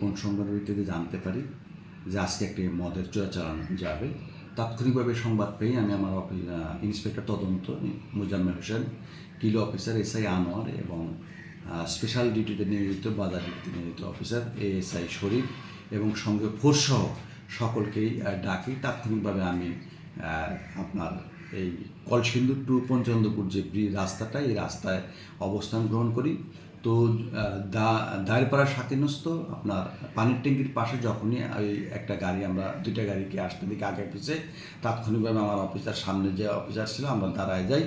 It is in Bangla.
কোন সংবাদের ভিত্তিতে জানতে পারি যে আজকে একটি মদের চোরা চালানো যাবে। তাৎক্ষণিকভাবে সংবাদ পেয়ে আমি আমার অফিস ইন্সপেক্টর তদন্ত মুজাম্মেল হোসেন, কিলো অফিসার এসআই আনোয়ার এবং স্পেশাল ডিউটিতে নিয়োজিত, বাজার ডিউটিতে নিয়োজিত অফিসার এএসআই শরীফ এবং সঙ্গে ফোর্সসহ সকলকেই ডাকি। তাৎক্ষণিকভাবে আমি আপনার এই কলসিন্দুর টু পঞ্চন্দপুর যে রাস্তাটা, এই রাস্তায় অবস্থান গ্রহণ করি। তো দায়েরপাড়া সাকিনস্ত আপনার পানির ট্যাঙ্কির পাশে যখনই ওই একটা গাড়ি আমরা, দুইটা গাড়িকে আসতে দিকে আগে পিছিয়ে তাৎক্ষণিকভাবে আমার অফিসার সামনে যে অফিসার ছিল, আমরা দাঁড়ায় যাই।